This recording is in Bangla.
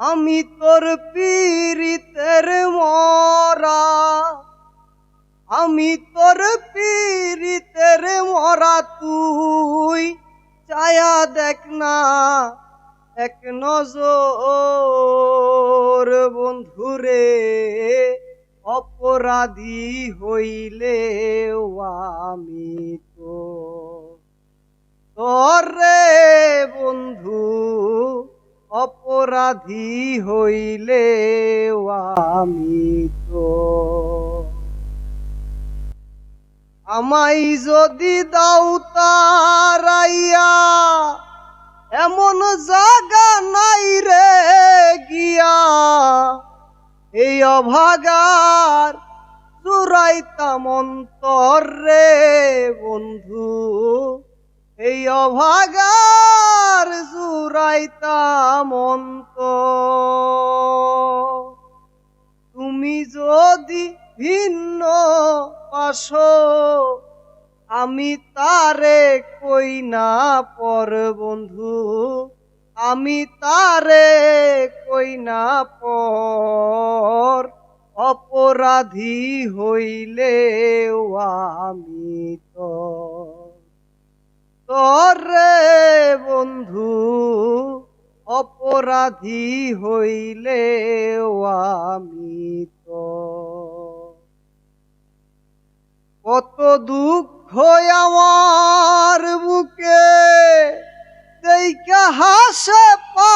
আমি তোর পীড়িতের মরা। আমি তোর পীড়িতের মরা, তুই চায়া দেখ না। এক নজর বন্ধুরে, অপরাধী হইলে আমি তো তোরে অপরাধী হইলে আমি তো। আমাই যদি দাও তারাইয়া, এমন জাগা নাই রে গিয়া। এই অভাগার জুরাইতাম অন্তর রে বন্ধু, এই অভাগার অন্তর। তুমি যদি ভিন্ন পাশ, আমি তারে কই না পর বন্ধু? আমি তারে কই না পর? অপরাধী হইলে আমি তো অপরাধী হইলে আমি তো। কত দুঃখ আমার বুকে দেখা হাসে লোকে